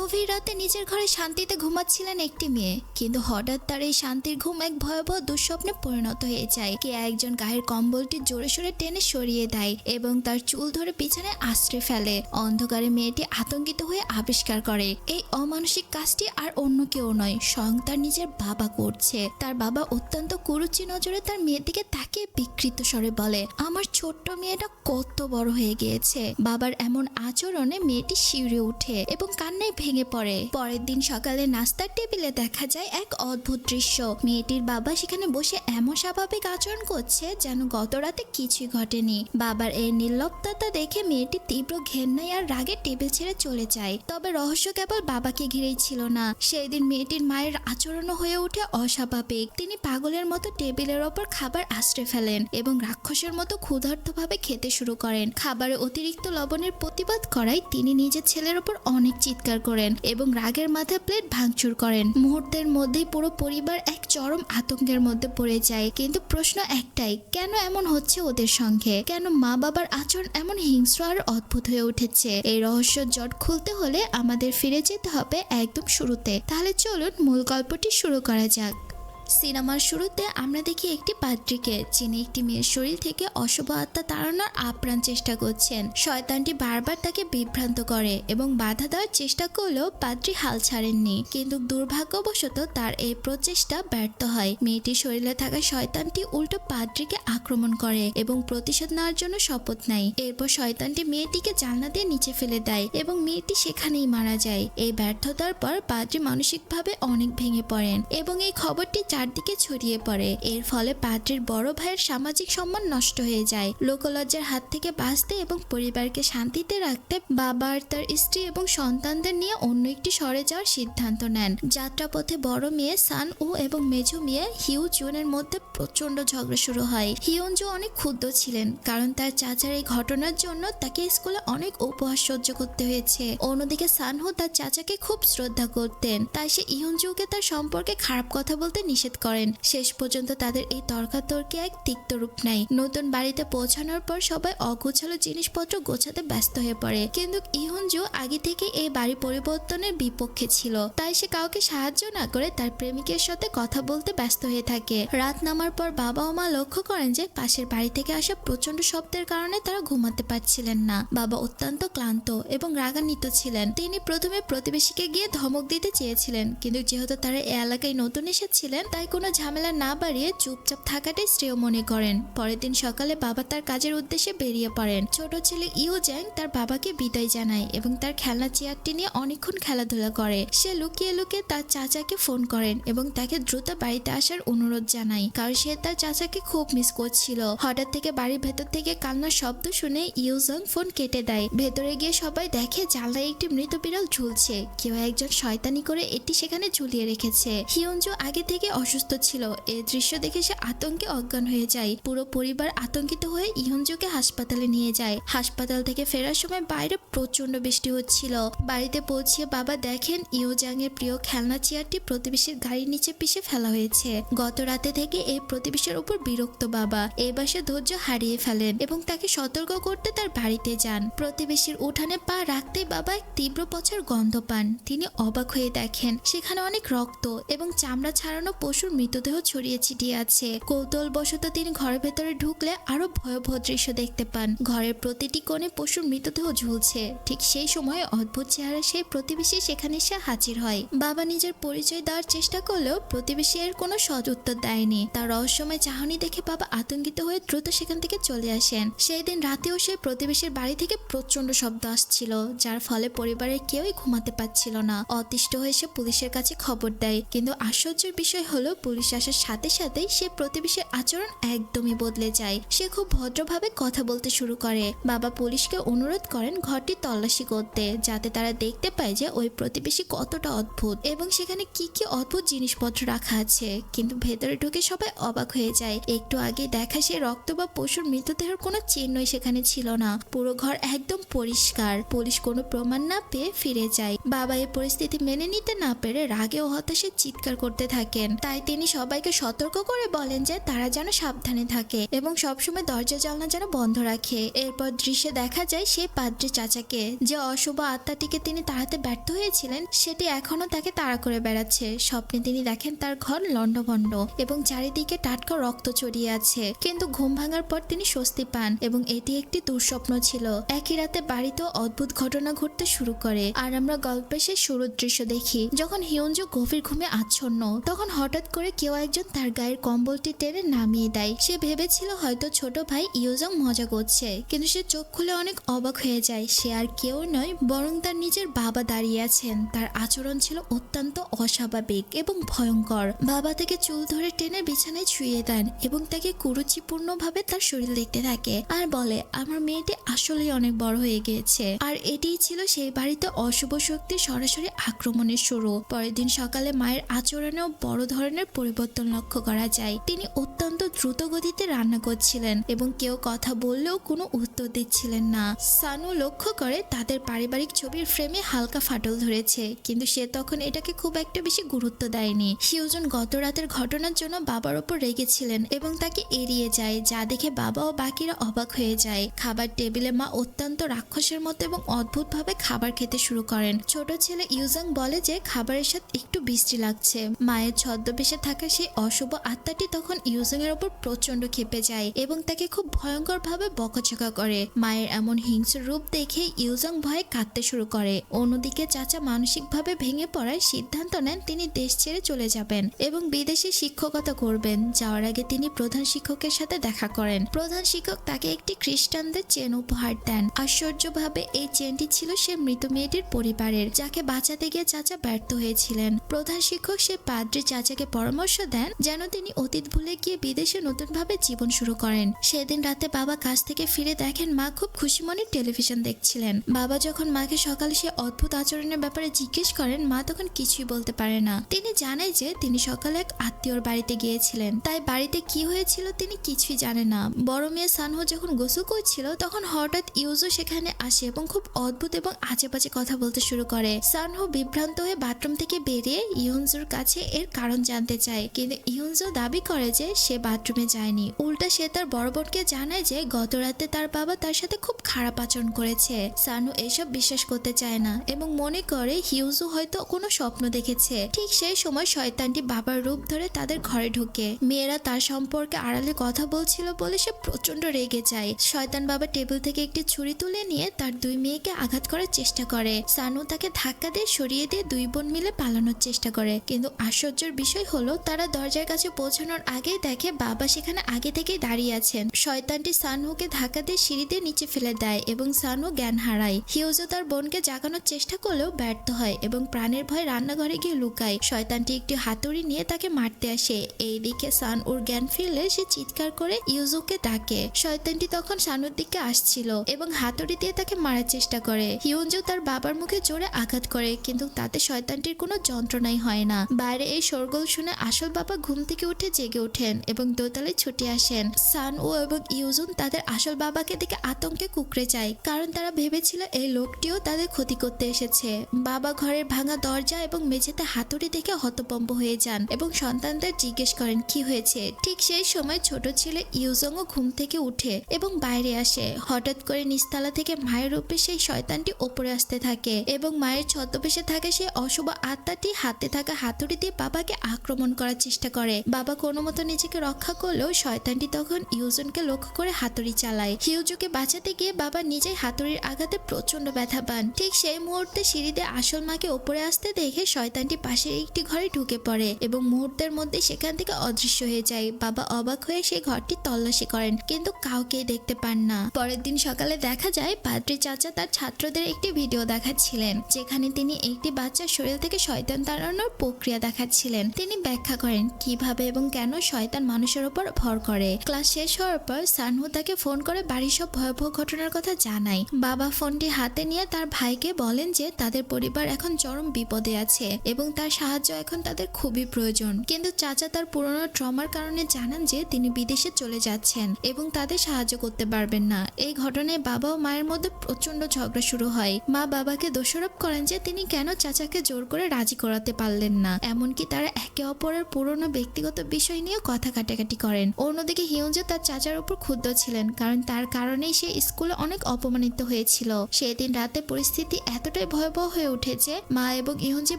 গভীর রাতে নিজের ঘরে শান্তিতে ঘুমাচ্ছিলেন একটি মেয়ে। কিন্তু হঠাৎ তার এই শান্তির ঘুম এক ভয়াবহ দুঃস্বপ্নে পরিণত হয়ে যায়। কে একজন গায়ের কম্বলটি জোরে সোরে টেনে সরিয়ে দেয় এবং তার চুল ধরে পিছনে আশ্রে ফেলে। অন্ধকারে মেয়েটি আতঙ্কিত হয়ে আবিষ্কার করে, এই অমানসিক কাজটি আর অন্য কেউ নয়, স্বয়ং তার নিজের বাবা করছে। তার বাবা অত্যন্ত কুরুচি নজরে তার মেয়ের দিকে তাকিয়ে বিকৃত স্বরে বলে, আমার ছোট্ট মেয়েটা কত বড় হয়ে গিয়েছে। বাবার এমন আচরণে মেয়েটি শিউরে উঠে এবং কান্নায় পড়ে। পরের দিন সকালে নাস্তার টেবিলে দেখা যায় এক অদ্ভুত দৃশ্য। মেয়েটির বাবা সেখানে বসে এমন স্বাভাবিক আচরণ করছে যেন গত রাতে কিছুই ঘটেনি। বাবার এই নির্লপ্ততা দেখে মেয়েটি তীব্র ঘেন্নায় আর রাগে টেবিল ছেড়ে চলে যায়। তবে রহস্য কেবল বাবাকে ঘিরেই ছিল না। সেই দিন মেয়েটির মায়ের আচরণও হয়ে ওঠে অস্বাভাবিক। তিনি পাগলের মতো টেবিলের ওপর খাবার আশ্রে ফেলেন এবং রাক্ষসের মতো ক্ষুধার্তভাবে খেতে শুরু করেন। খাবারে অতিরিক্ত লবণের প্রতিবাদ করায় তিনি নিজের ছেলের ওপর অনেক চিৎকার করেন এবং রাগের মাথায় প্লেট ভাঙচুর করেন। মুহূর্তের মধ্যেই পুরো পরিবার এক চরম আতঙ্কের মধ্যে পড়ে যায়। কিন্তু প্রশ্ন একটাই, কেন এমন হচ্ছে ওদের সঙ্গে? কেন মা বাবার আচরণ এমন হিংস্র আর অদ্ভুত হয়ে উঠেছে? এই রহস্য জট খুলতে হলে আমাদের ফিরে যেতে হবে একদম শুরুতে। তাহলে চলুন মূল গল্পটি শুরু করা যাক। সিনেমার শুরুতে আমরা দেখি একটি পাত্রীকে, যিনি একটি মেয়ের শরীর থেকে অশুভ আত্মা তাড়ানোর আপ্রাণ চেষ্টা করছেন। শয়তানটি বারবার তাকে বিভ্রান্ত করে এবং বাধা দেওয়ার চেষ্টা করলেও পাত্রী হাল ছাড়েননি। কিন্তু দুর্ভাগ্যবশত তার এই প্রচেষ্টা ব্যর্থ হয়। মেয়েটির শরীরে থাকা শয়তানটি উল্টো পাদ্রিকে আক্রমণ করে এবং প্রতিশোধ নেওয়ার জন্য শপথ নেয়। এরপর শয়তানটি মেয়েটিকে জানলা দিয়ে নিচে ফেলে দেয় এবং মেয়েটি সেখানেই মারা যায়। এই ব্যর্থতার পর পাদ্রি মানসিকভাবে অনেক ভেঙে পড়েন এবং এই খবরটি চারদিকে ছড়িয়ে পড়ে। এর ফলে পাদ্রির বড় ভাইয়ের সামাজিক সম্মান নষ্ট হয়ে যায়। লোকলজ্জার হাত থেকে বাঁচতে এবং পরিবারকে শান্তিতে রাখতে বাবা তার স্ত্রী এবং সন্তানদের নিয়ে অন্য একটি সরে যাওয়ার সিদ্ধান্ত নেন। যাত্রাপথে বড় মেয়ে সান উ এবং মেজো মেয়ে হিউ জুনের মধ্যে প্রচণ্ড ঝগড়া শুরু হয়। হিউনজু অনেক ক্ষুব্ধ ছিলেন, কারণ তার চাচার এই ঘটনার জন্য তাকে স্কুলে অনেক উপহাস সহ্য করতে হয়েছে। অন্যদিকে সানহু তার চাচাকে খুব শ্রদ্ধা করতেন, তাই সে ইহুনজুকে তার সম্পর্কে খারাপ কথা বলতে নিষেধ করেন। শেষ পর্যন্ত তাদের এই তর্কাতর্কে এক তিক্ত রূপ নেয়। নতুন বাড়িতে পৌঁছানোর পর সবাই অগোছালো জিনিসপত্র গোছাতে ব্যস্ত হয়ে পড়ে। কিন্তু ইহুনজু আগে থেকে এই বাড়ি পরিবর্তনের বিপক্ষে ছিল। তাই সে কাউকে সাহায্য না করে তার প্রেমিকের সাথে কথা বলতে ব্যস্ত হয়ে থাকে। রাত নামার পর বাবা ও মা লক্ষ্য করেন যে পাশের বাড়ি থেকে আসা প্রচণ্ড শব্দের কারণে তারা ঘুমাতে পারছিলেন না। বাবা অত্যন্ত ক্লান্ত এবং রাগান্বিত ছিলেন। তিনি প্রথমে প্রতিবেশীকে গিয়ে ধমক দিতে চেয়েছিলেন। কিন্তু যেহেতু তারা এ এলাকায় নতুন এসেছিলেন, তাই কোনো ঝামেলা না বাড়িয়ে চুপচাপ থাকাটাই শ্রেয় মনে করেন। পরের দিন সকালে বাবা তার কাজের উদ্দেশ্যে বেরিয়ে পড়েন। ছোট ছেলে ইউ জ্যাং তার বাবাকে বিদায় জানায় এবং তার খেলনা, চেয়ারটি নিয়ে অনেকক্ষণ খেলাধুলা করে। সে লুকিয়ে লুকিয়ে তার চাচাকে ফোন করেন এবং তাকে দ্রুত বাড়িতে আসার অনুরোধ জানায়। কারণ সে তার চাচাকে খুব মিস করছিল। হঠাৎ থেকে বাড়ির ভেতর থেকে কান্নার শব্দ শুনে ইউ ইউজং ফোন কেটে দেয়। ভেতরে গিয়ে সবাই দেখে জানলায় একটি মৃত বিড়াল ঝুলছে। কেউ একজন শয়তানি করে এটি সেখানে ঝুলিয়ে রেখেছে। হিয়ঞ্জু আগে থেকে ছিল। এই দৃশ্য দেখে সে আতঙ্কে অজ্ঞান হয়ে যায়। পুরো পরিবার আতঙ্কিত হয়ে ইহনজুকে হাসপাতালে নিয়ে যায়। হাসপাতাল থেকে ফেরার সময় বাইরে প্রচণ্ড বৃষ্টি হচ্ছিল। বাড়িতে পৌঁছে বাবা দেখেন ইউজাং এর প্রিয় খেলনা চেয়ারটি প্রতিবেশীর গাড়ির নিচে পিষে ফেলা হয়েছে। গত রাতে থেকে এই প্রতিবেশীর উপর বিরক্ত বাবা। এবার সে ধৈর্য হারিয়ে ফেলেন এবং তাকে সতর্ক করতে তার বাড়িতে যান। প্রতিবেশীর উঠানে পা রাখতেই বাবা এক তীব্র পচার গন্ধ পান। তিনি অবাক হয়ে দেখেন, সেখানে অনেক রক্ত এবং চামড়া ছাড়ানো পশুর মৃতদেহ ছড়িয়ে ছিটিয়ে আছে। কৌতূহলবশত তিনি ঘরের ভেতরে ঢুকলে আরও ভয়াবহ দৃশ্য দেখতে পান। ঘরের প্রতিটি কোণে পশুর মৃতদেহ ঝুলছে। ঠিক সেই সময় অদ্ভুত চেহারা সেই প্রতিবেশী সেখানে এসে হাজির হয়। বাবা নিজের পরিচয় দেওয়ার চেষ্টা করলেও প্রতিবেশী এর কোনো সৎ উত্তর দেয়নি। তার রহস্যময় চাহনি দেখে বাবা আতঙ্কিত হয়ে দ্রুত সেখান থেকে চলে আসেন। সেই দিন রাতেও সেই প্রতিবেশীর বাড়ি থেকে প্রচণ্ড শব্দ আসছিল, যার ফলে পরিবারের কেউই ঘুমাতে পারছিল না। অতিষ্ঠ হয়ে সে পুলিশের কাছে খবর দেয়। কিন্তু আশ্চর্যের বিষয় হলো পুলিশ আসার সাথে সাথেই সে প্রতিবেশীর আচরণ একদমই বদলে যায়। সে খুব ভদ্রভাবে কথা বলতে শুরু করে। বাবা পুলিশকে অনুরোধ করেন ঘরটি তল্লাশি করতে, যাতে তারা দেখতে পায় যে ওই প্রতিবেশী কতটা অদ্ভুত এবং সেখানে কি কি অদ্ভুত জিনিসপত্র রাখা আছে। কিন্তু ভেতরে ঢুকে সবাই অবাক হয়ে যায়। একটু আগে দেখা সে রক্ত বা পশুর মৃতদেহের কোনো চিহ্নই সেখানে ছিল না। পুরো ঘর একদম পরিষ্কার। পুলিশ কোনো প্রমাণ না পেয়ে ফিরে যায়। বাবা এই পরিস্থিতি মেনে নিতে না পেরে রাগে ও হতাশে চিৎকার করতে থাকেন। তাই তিনি সবাইকে সতর্ক করে বলেন যে তারা যেন সাবধানে থাকে এবং সবসময় দরজা জানলা যেন বন্ধ রাখে। এরপর দৃশ্যে দেখা যায় সেই পাদ্রি চাচাকে যে অশুভ আত্মাটিকে তিনি তাড়াতে ব্যর্থ হয়েছিলেন, সেটি এখনও তাকে তাড়া করে বেড়াচ্ছে। স্বপ্নে তিনি দেখেন তার ঘর লণ্ডভণ্ড এবং চারিদিকে টাটকা রক্ত ছড়িয়ে আছে। কিন্তু ঘুম ভাঙার পর তিনি স্বস্তি পান এবং এটি একটি দুঃস্বপ্ন ছিল। একই রাতে বাড়িতেও অদ্ভুত ঘটনা ঘটতে শুরু করে। আর আমরা গল্পের সেই শুরুর দৃশ্য দেখি, যখন হিয়ঞ্জু গভীর ঘুমে আচ্ছন্ন, তখন হঠাৎ করে কেউ একজন তার গায়ের কম্বলটি টেনে নামিয়ে দেয়। সে ভেবেছিল হয়তো ছোট ভাই ইয়োজং মজা করছে, কিন্তু সে চোখ খুলে অনেক অবাক হয়ে যায়। সে আর কেউ নয়, বরং তার নিজের বাবা দাঁড়িয়ে আছেন। তার আচরণ ছিল অত্যন্ত অস্বাভাবিক এবং ভয়ঙ্কর। বাবা তাকে চুল ধরে টেনে বিছানায় শুয়ে দেন এবং তাকে কুরুচিপূর্ণভাবে তার শরীর দেখতে থাকে আর বলে, আমার মেয়েটি আসলেই অনেক বড় হয়ে গিয়েছে। আর এটিই ছিল সেই বাড়িতে অশুভ শক্তির সরাসরি আক্রমণের শুরু। পরের দিন সকালে মায়ের আচরণেও বড় ধরনের পরিবর্তন লক্ষ্য করা যায়। তিনি অত্যন্ত দ্রুত গতিতে রান্না করছিলেন এবং কেউ কথা বললেও কোনো উত্তর দিচ্ছিলেন না। সানু লক্ষ্য করে তাদের পারিবারিক ছবির ফ্রেমে হালকা ফাটল ধরেছে, কিন্তু সে তখন এটাকে খুব একটা বেশি গুরুত্ব দেয়নি। হিউজন গত রাতের ঘটনার জন্য বাবার ওপর রেগেছিলেন এবং তাকে এড়িয়ে যায়, যা দেখে বাবা ও বাকিরা অবাক হয়ে যায়। খাবার টেবিলে মা অত্যন্ত রাক্ষসের মতো এবং অদ্ভুতভাবে খাবার খেতে শুরু করেন। ছোট ছেলে ইউজাং বলে যে খাবারের সাথে একটু বৃষ্টি লাগছে। মায়ের ছদ্মবেশে থাকা সেই অশুভ আত্মাটি তখন ইউজাং এর ওপর প্রচণ্ড ক্ষেপে যায় এবং তাকে খুব ভয়ঙ্কর ভাবে বকাচকা করে। মায়ের এমন হিংস্র রূপ দেখে ইউজাং ভয়ে কাঁদতে শুরু করে। অন্যদিকে চাচা মানসিকভাবে ভেঙে পড়ার সিদ্ধান্ত নেন তিনি দেশ ছেড়ে চলে যাবেন এবং বিদেশে শিক্ষকতা করবেন। যাওয়ার আগে তিনি প্রধান শিক্ষকের সাথে দেখা করেন। প্রধান শিক্ষক তাকে একটি খ্রিস্টানদের চেন উপহার দেন। আশ্চর্যভাবে এই চেনটি ছিল সে মৃত মেয়েটির পরিবারের, যাকে বাঁচাতে গিয়ে চাচা ব্যর্থ হয়েছিলেন। প্রধান শিক্ষক সে পাদ্রি চাচাকে পরামর্শ দেন যেন তিনি অতীত ভুলে গিয়ে বিদেশে নতুনভাবে জীবন শুরু করেন। সেদিন রাতে বাবা কাজ থেকে ফিরে দেখেন মা খুব খুশি মনে টেলিভিশন দেখছিলেন। বাবা যখন মাকে সকালে সে অদ্ভুত আচরণের ব্যাপারে জিজ্ঞেস করেন, মা তখন কিছুই বলতে পারে না। তিনি জানে যে তিনি সকালে এক আত্মীয়র বাড়িতে গিয়েছিলেন। তাই বাড়িতে কি হয়েছিল তিনি কিছুই জানে না। বড় মেয়ে সানহো যখন গোসল করছিল, তখন হঠাৎ ইউজো সেখানে আসে এবং খুব অদ্ভুত এবং আজে বাজে কথা বলতে শুরু করে। সানহো বিভ্রান্ত হয়ে বাথরুম থেকে বেরিয়ে ইউনজোর কাছে এর কারণ জানতে চায়। কিন্তু ইউনজো দাবি করে যে সে বাথরুমে যায়নি। উল্টা সে তার বড় বোনকে জানায় যে গত রাতে তার বাবা তার সাথে খুব খারাপ আচরণ করেছে। সানু এসব বিশ্বাস করতে চায় না এবং মনে করে হিউজু হয়তো কোনো স্বপ্ন দেখেছে। ঠিক সেই সময় শয়তানটি বাবার রূপ ধরে তাদের ঘরে ঢোকে। মেয়েরা তার সম্পর্কে আড়ালে কথা বলছিল বলে সে প্রচণ্ড রেগে যায়। শয়তান বাবা টেবিল থেকে একটি ছুরি তুলে নিয়ে তার দুই মেয়েকে আঘাত করার চেষ্টা করে। সানু তাকে ধাক্কা দিয়ে সরিয়ে দিয়ে দুই বোন মিলে পালানোর চেষ্টা করে। কিন্তু আশ্চর্যের বিষয় হলো তারা দরজার কাছে পৌঁছানোর আগেই দেখে বাবা সেখানে আগে থেকেই দাঁড়িয়ে আছেন। শয়তানটি সানহুকে ধাক্কা দিয়ে সিঁড়ি দিয়ে নিচে ফেলে দেয় এবং সানহু জ্ঞান হারায়। হিউজো তার বোনকে জাগানোর চেষ্টা করলেও ব্যর্থ হয় এবং প্রাণের ভয়ে রান্নাঘরে গিয়ে লুকায়। শয়তানটি একটি হাতুড়ি নিয়ে তাকে মারতে আসে। এইদিকে সান ওর জ্ঞান ফিরলে সে চিৎকার করে ইউজুকে ডাকে। শয়তানটি তখন সানুর দিকে আসছিল এবং হাতুড়ি দিয়ে তাকে মারার চেষ্টা করে। হিউঞ্জু তার বাবার মুখে জোরে আঘাত করে কিন্তু তাতে শয়তানটির কোনো যন্ত্রণাই হয় না। বাইরে এই শোরগোল শুনে আসল বাবা ঘুম থেকে উঠে জেগে ওঠেন এবং দোতলায় ছুটে আসেন। সান ও এবং ইউজুন তাদের আসল বাবাকে দেখে আতঙ্কে কুকড়ে যায়, কারণ তারা ভেবেছিল এই লোকটিও তাদের ক্ষতি করতে এসেছে। বাবা ঘরের ভাঙা দরজা এবং মেঝেতে হাতুড়ি দেখে হতপম্ব হয়ে যান এবং সন্তানদের জিজ্ঞেস করেন, কি হয়েছে? ঠিক সেই সময় ছোট ছেলে ইউজংও ঘুম থেকে উঠে এবং বাইরে আসে। হঠাৎ করে নিস্তালা থেকে মায়ের রূপে সেই শয়তানটি ওপরে আসতে থাকে এবং মায়ের ছদ্মবেশে থাকে সেই অশুভ আত্মাটি হাতে থাকা হাতুড়ি দিয়ে বাবাকে আক্রমণ করার চেষ্টা করে। বাবা কোনো মতো নিজেকে রক্ষা করলেও শয়তানটি তখন ইউজনকে লক্ষ্য করে হাতুড়ি চালায়। হিউজুকে বাঁচাতে গিয়ে বাবা নিজেই হাতুড়ির আঘাতে প্রচণ্ড ব্যথা পান। ঠিক সেই মুহূর্তে সিঁড়িতে আসল মাকে ওপরে আসতে দেখে শয়তানটি পাশের একটি ঘরে ঢুকে পড়ে এবং মুহূর্তের মধ্যে সেখান থেকে অদৃশ্য হয়ে যায়। বাবা অবাক হয়ে সেই ঘরটি তল্লাশি করেন, কিন্তু কাউকেই দেখতে পান না। পরের দিন সকালে দেখা যায়, পাদ্রি চাচা তার ছাত্রদের একটি ভিডিও দেখাচ্ছিলেন, যেখানে তিনি একটি বাচ্চার শরীর থেকে শয়তান তাড়ানোর প্রক্রিয়া দেখাচ্ছিলেন। তিনি ব্যাখ্যা করেন কীভাবে এবং কেন শয়তান মানুষের উপর ভর করে। ক্লাস শেষ হওয়ার পর সানহু তাকে ফোন করে বাড়ির সব ভয়াবহ ঘটনার কথা জানায়। বাবা ফোনটি হাতে নিয়ে তার ভাইকে বলেন যে তাদের পরিবার এখন চরম বিপদে আছে এবং তার সাহায্য এখন তাদের খুবই প্রয়োজন। কিন্তু চাচা তার পুরনো ট্রমার কারণে জানান যে তিনি বিদেশে চলে যাচ্ছেন এবং তাদের সাহায্য করতে পারবেন না। এই ঘটনায় বাবা ও মায়ের মধ্যে প্রচণ্ড ঝগড়া শুরু হয়। মা বাবাকে দোষারোপ করেন যে তিনি কেন চাচাকে জোর করে রাজি করাতে পারলেন না। এমনকি তারা একে একে অপরের পুরনো ব্যক্তিগত বিষয় নিয়ে কথা কাটাকাটি করেন। অন্যদিকে হিউঞ্জো তার চাচার উপর ক্ষুব্ধ ছিলেন, কারণ তার কারণেই সে স্কুলে অনেক অপমানিত হয়েছিল। সেদিন রাতে পরিস্থিতি এতটাই ভয়াবহ হয়ে উঠেছে, মা এবং ইহুঞ্জি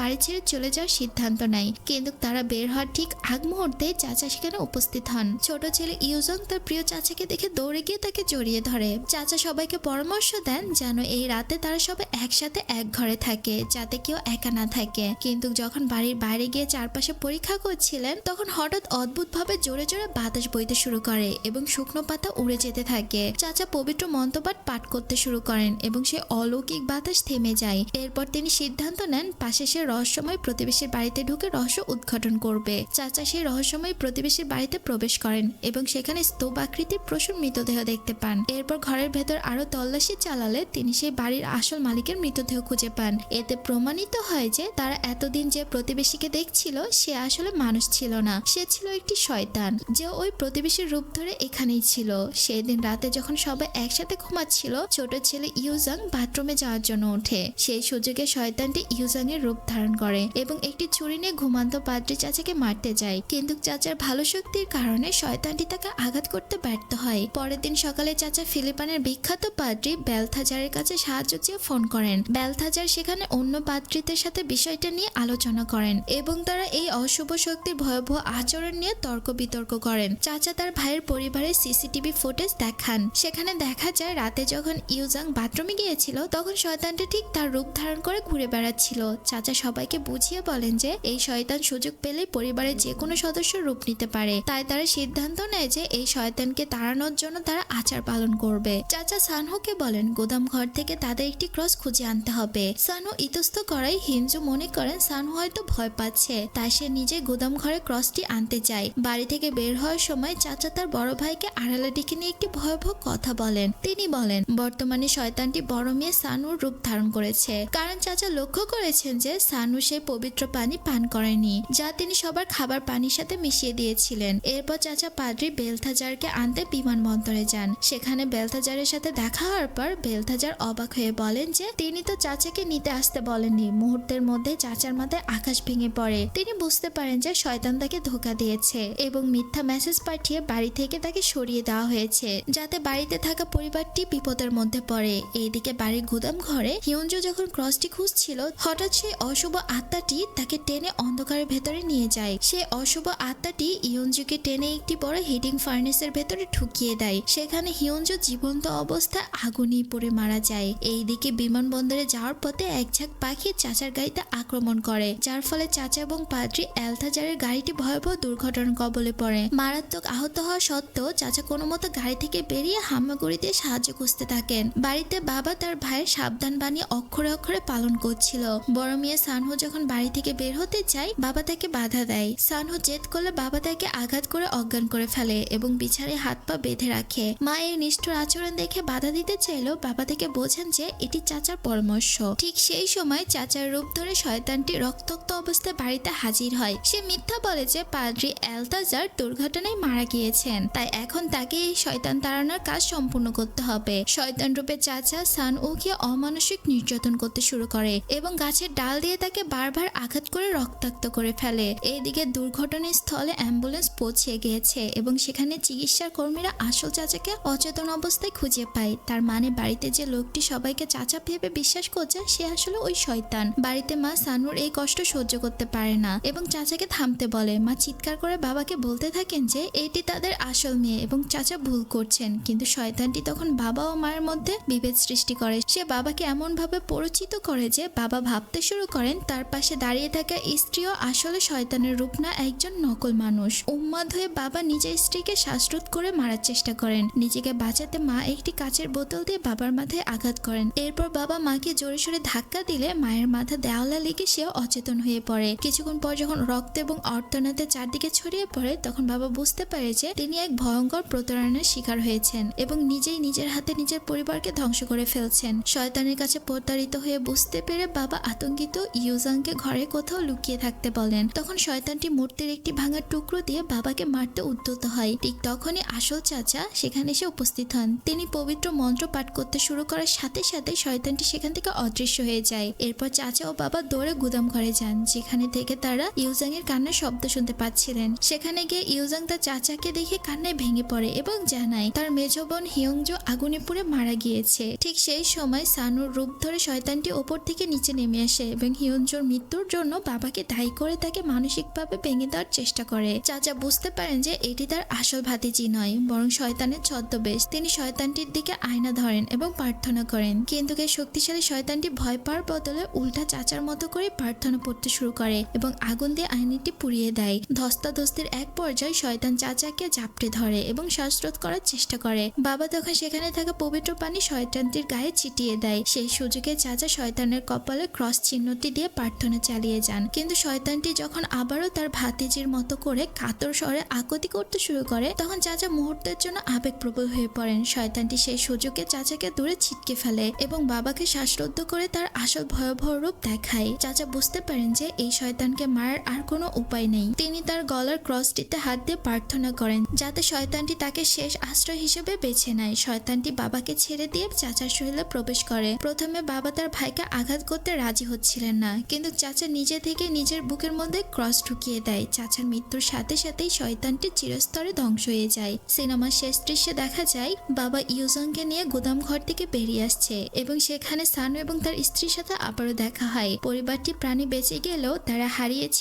বাড়ি ছেড়ে চলে যাওয়ার সিদ্ধান্ত নেয়। কিন্তু তারা বের হওয়ার ঠিক আগ মুহূর্তে চাচা সেখানে উপস্থিত হন। ছোট ছেলে ইউজং তার প্রিয় চাচাকে দেখে দৌড়ে গিয়ে তাকে জড়িয়ে ধরে। চাচা সবাইকে পরামর্শ দেন যেন এই রাতে তারা সবাই একসাথে এক ঘরে থাকে, যাতে কেউ একা না থাকে। কিন্তু যখন বাড়ির বাইরে গিয়ে চারপাশে পরীক্ষা করছিলেন, তখন হঠাৎ অদ্ভুতভাবে জোরে জোরে বাতাস বইতে শুরু করে এবং শুকনো পাতা উড়ে যেতে থাকে। চাচা পবিত্র মন্ত্রপাঠ পাঠ করতে শুরু করেন এবং সে অলৌকিক বাতাস থেমে যায়। এরপর তিনি সিদ্ধান্ত নেন, পাশে সে রহস্যময় প্রতিবেশীর বাড়িতে ঢুকে রহস্য উদ্ঘাটন করবে। চাচা সেই রহস্যময় প্রতিবেশীর বাড়িতে প্রবেশ করেন এবং সেখানে স্তূপ আকৃতির প্রচুর মৃতদেহ দেখতে পান। এরপর ঘরের ভেতর আরও তল্লাশি চালালে তিনি সেই বাড়ির আসল মালিকের মৃতদেহ খুঁজে পান। এতে প্রমাণিত হয় যে তারা এতদিন যে প্রতিবেশীকে দেখছিল, সে আসলে মানুষ ছিল না। সে ছিল একটি শয়তান, যে ওই প্রতিবেশীর রূপ ধরে এখানেই ছিল। সেই দিন রাতে যখন সবাই একসাথে ঘুমাচ্ছিল, ছোট ছেলে ইউজাং বাথরুমে যাওয়ার জন্য ওঠে। সেই সুযোগে শয়তানটি ইউজাং এর রূপ ধারণ করে এবং একটি ছুরি নিয়ে ঘুমান্ত পাদ্রি চাচাকে মারতে যায়। কিন্তু চাচার ভালো শক্তির কারণে শয়তানটি তাকে আঘাত করতে ব্যর্থ হয়। পরের দিন সকালে চাচা ফিলিপানের বিখ্যাত পাদ্রি বেলথাজারের কাছে সাহায্য চেয়ে ফোন করেন। বেলথাজার সেখানে অন্য পাদ্রিদের সাথে বিষয়টা নিয়ে আলোচনা করেন এবং তারা এই অশুভ শক্তির ভয়াবহ আচরণ নিয়ে তর্ক বিতর্ক করেন। চাচা তার ভাইয়ের পরিবারের সিসিটিভি ফুটেজ দেখান। সেখানে দেখা যায়, রাতে যখন ইউজাং বাথরুমে গিয়েছিল, তখন শয়তানটা ঠিক তার রূপ ধারণ করে ঘুরে বেড়াচ্ছিল। চাচা সবাইকে বুঝিয়ে বলেন যে, এই শয়তান সুযোগ পেলেই পরিবারের যে কোনো সদস্য রূপ নিতে পারে। তাই তারা সিদ্ধান্ত নেয় যে, এই শয়তানকে তাড়ানোর জন্য তারা আচার পালন করবে। চাচা সানহুকে বলেন, গোদাম ঘর থেকে তাদের একটি ক্রস খুঁজে আনতে হবে। সানহু ইতস্ত করাই হিঞ্জু মনে করেন, সানহু হয়তো ভয় পাচ্ছে। তাই সে নিজে গোদাম ঘরে ক্রসটি আনতে চায়। বাড়ি থেকে বের হওয়ার সময় চাচা তার বড় ভাইকে আড়ালে ডেকে নিয়ে একটি ভয়াবহ কথা বলেন। তিনি বলেন, বর্তমানে শয়তানটি বড় মেয়ে সানুর রূপ ধারণ করেছে। কারণ চাচা লক্ষ্য করেছেন যে সানু সেই পবিত্র পানি পান করেনি, যা তিনি সবার খাবার পানির সাথে মিশিয়ে দিয়েছিলেন। এরপর চাচা পাদ্রি বেলথাজারকে আনতে বিমানবন্দরে যান। সেখানে বেলথাজারের সাথে দেখা হওয়ার পর বেলথাজার অবাক হয়ে বলেন যে, তিনি তো চাচাকে নিতে আসতে বলেননি। মুহূর্তের মধ্যে চাচার মাথায় আকাশ ভেঙে পড়ে। তিনি পারেন যে শয়তান তাকে ধোকা দিয়েছে এবং মিথ্যা মেসেজ পাঠিয়ে বাড়ি থেকে তাকে সরিয়ে দেওয়া হয়েছে, যাতে বাড়িতে থাকা পরিবারটি বিপদের মধ্যে পড়ে। এইদিকে বাড়ির গুদাম ঘরে হিয়ঞ্জো যখন ক্রসটি খুঁজছিল, হঠাৎ সেই অশুভ আত্মাটি তাকে টেনে অন্ধকারের ভেতরে নিয়ে যায়। সে অশুভ আত্মাটি ইয়ঞ্জুকে টেনে একটি বড় হিটিং ফার্নেসের ভেতরে ঢুকিয়ে দেয়। সেখানে হিয়ঞ্জো জীবন্ত অবস্থায় আগুনে পড়ে মারা যায়। এইদিকে বিমানবন্দরে যাওয়ার পথে এক ঝাঁক পাখি চাচার গাড়িতে আক্রমণ করে, যার ফলে চাচা এবং পাদ্রি এলথাজারের গাড়িটি ভয়াবহ দুর্ঘটনার কবলে পড়ে। মারাত্মক আহত হওয়া সত্ত্বেও চাচা কোনো মতো গাড়ি থেকে বেরিয়ে হামাগুড়ি দিয়ে সাহায্য খুঁজতে থাকেন। বাড়িতে বাবা তার ভাইয়ের সাবধান বাণী অক্ষরে অক্ষরে পালন করছিল। বড় মেয়ে সানহু যখন বাড়ি থেকে বের হতে চায়, বাবা তাকে বাধা দেয়। সানহু জেদ করলে বাবা তাকে আঘাত করে অজ্ঞান করে ফেলে এবং বিছানায় হাত পা বেঁধে রাখে। মা এই নিষ্ঠুর আচরণ দেখে বাধা দিতে চাইলেও বাবা তাকে বোঝেন যে এটি চাচার পরামর্শ। ঠিক সেই সময় চাচার রূপ ধরে শয়তানটি রক্তাক্ত অবস্থায় বাড়িতে হাজির হয়। সে মিথ্যা বলে যে পাদ্রি এলতাজার দুর্ঘটনায় মারা গিয়েছেন। তাই এখন তাকে এই শয়তান তাড়ানোর কাজ সম্পূর্ণ করতে হবে। শয়তান রূপে চাচা, সান উকে অমানসিক নির্যাতন করতে শুরু করে এবং গাছের ডাল দিয়ে তাকে বারবার আঘাত করে রক্তাক্ত করে ফেলে। এইদিকে দুর্ঘটনার স্থলে অ্যাম্বুলেন্স পৌঁছে গিয়েছে এবং সেখানে চিকিৎসার কর্মীরা আসল চাচাকে অচেতন অবস্থায় খুঁজে পায়। তার মানে বাড়িতে যে লোকটি সবাইকে চাচা ভেবে বিশ্বাস করছে, সে আসলে ওই শয়তান। বাড়িতে মা সানুর এই কষ্ট সহ্য করতে পারে না এবং চাচাকে থামতে বলে। মা চিৎকার করে বাবাকে বলতে থাকেন যে, এটি তাদের আসল মেয়ে এবং চাচা ভুল করছেন। কিন্তু শয়তানটি তখন বাবা ও মায়ের মধ্যে বিভেদ সৃষ্টি করে। সে বাবাকে এমন ভাবে পরিচিত করে যে, বাবা ভাবতে শুরু করেন, তার পাশে দাঁড়িয়ে থাকা স্ত্রীও আসলে শয়তানের রূপ না একজন নকল মানুষ। উন্মাদ হয়ে বাবা নিজের স্ত্রীকে শ্বাসরোধ করে মারার চেষ্টা করেন। নিজেকে বাঁচাতে মা একটি কাচের বোতল দিয়ে বাবার মাথায় আঘাত করেন। এরপর বাবা মাকে জোরে সোরে ধাক্কা দিলে মায়ের মাথা দেওয়ালে লেগে সেও অচেতন হয়ে পড়ে। কিছুক্ষণ পর যখন রক্ত এবং অর্থনাতে চারদিকে ছড়িয়ে পড়ে, তখন বাবা বুঝতে পারে যে তিনি এক ভয়ঙ্কর প্রতারণার শিকার হয়েছেন এবং নিজেই নিজের হাতে নিজের পরিবারকে ধ্বংস করে ফেলছেন। শয়তানের কাছে প্রতারিত হয়ে বুঝতে পেরে বাবা আতঙ্কিত ইউজাংকে ঘরে কোথাও লুকিয়ে থাকতে বলেন। তখন শয়তানটি মূর্তির একটি ভাঙা টুকরো দিয়ে বাবাকে মারতে উদ্যত হয়। ঠিক তখনই আসল চাচা সেখানে এসে উপস্থিত হন। তিনি পবিত্র মন্ত্র পাঠ করতে শুরু করার সাথে সাথে শয়তানটি সেখান থেকে অদৃশ্য হয়ে যায়। এরপর চাচা ও বাবা দৌড়ে গুদাম ঘরে যান, যেখানে থেকে তারা ইউজাং এর কান্নার শব্দ শুনতে পাচ্ছিলেন। সেখানে গিয়ে ইউজাং তার চাচাকে দেখে কান্নায় ভেঙে পড়ে এবং জানায়, তার মেজ বোন হিয়ংজো আগুনে পুড়ে মারা গিয়েছে। ঠিক সেই সময় সানুর রূপ ধরে শয়তানটি ওপর থেকে নিচে নেমে আসে এবং হিয়ঞ্জোর মৃত্যুর জন্য বাবাকে দায়ী করে তাকে মানসিকভাবে ভেঙে দেওয়ার চেষ্টা করে। চাচা বুঝতে পারেন যে এটি তার আসল ভাতিজি নয়, বরং শয়তানের ছদ্মবেশ। তিনি শয়তানটির দিকে আয়না ধরেন এবং প্রার্থনা করেন। কিন্তু কে শক্তিশালী শয়তানটি ভয় পাওয়ার বদলে উল্টা চাচার মতো করে প্রার্থনা পড়তে শুরু করে এবং আগুন দিয়ে আয়নাটি পুড়িয়ে দেয়। ধস্তাধস্তির এক পর্যায়ে শয়তান চাচাকে জাপটে ধরে এবং শ্বাসরোধ করার চেষ্টা করে। বাবা তখন সেখানে থাকা পবিত্র পানি শয়তানটির গায়ে ছিটিয়ে দেয়। সেই সুযোগে চাচা শয়তানের কপালে ক্রস চিহ্নটি দিয়ে প্রার্থনা চালিয়ে যান। কিন্তু শয়তানটি যখন আবারও তার ভাতিজির মতো করে কাতর স্বরে আকতি করতে শুরু করে, তখন চাচা মুহূর্তের জন্য আবেগপ্রবল হয়ে পড়েন। শয়তানটি সেই সুযোগে চাচাকে দূরে ছিটকে ফেলে এবং বাবাকে শ্বাসরুদ্ধ করে তার আসল ভয়াবহ রূপ দেখায়। চাচা বুঝতে পারেন যে এই শয়তানকে মারার আর কোনো উপায় নেই। তিনি তার গলার ক্রসটিতে হাত দিয়ে প্রার্থনা করেন যাতে শয়তানটি তাকে শেষ আশ্রয় হিসেবে বেছে নেয়। শয়তানটি বাবাকে ছেড়ে দিয়ে চাচার শরীরে প্রবেশ করে। প্রথমে বাবা তার ভাইকে আঘাত করতে রাজি হচ্ছিলেন না, কিন্তু চাচা নিজে থেকে নিজের বুকের মধ্যে ক্রস ঢুকিয়ে দেয়। চাচার মৃত্যুর সাথে সাথেই শয়তানটি চিরস্তরে ধ্বংস হয়ে যায়। সিনেমার শেষ দৃশ্যে দেখা যায়, বাবা ইউজংকে নিয়ে গুদাম ঘর থেকে বেরিয়ে আসছে এবং সেখানে সানু এবং তার স্ত্রীর সাথে আবারও দেখা হয়। পরিবারটি প্রাণী বেঁচে গেলেও তারা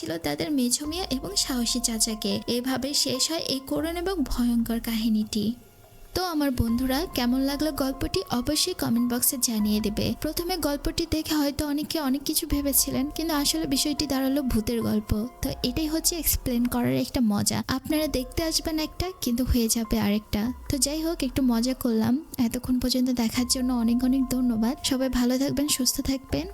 হারিয়েছিল তাদের মেঝমিয়া এবং সাহসী চাচাকে। এভাবে শেষ হয় এই করুণ এবং ভয়ঙ্কর কাহিনীটি। তো আমার বন্ধুরা, কেমন লাগল গল্পটি অবশ্যই কমেন্ট বক্সে জানিয়ে দেবে। প্রথমে গল্পটি দেখে হয়তো অনেকে অনেক কিছু ভেবেছিলেন, কিন্তু আসলে বিষয়টি দাঁড়াল ভূতের গল্প। তো এটাই হচ্ছে এক্সপ্লেন করার একটা মজা। আপনারা দেখতে আসবেন একটা, কিন্তু হয়ে যাবে আরেকটা। তো যাই হোক, একটু মজা করলাম। এতক্ষণ পর্যন্ত দেখার জন্য অনেক অনেক ধন্যবাদ। সবাই ভালো থাকবেন, সুস্থ থাকবেন।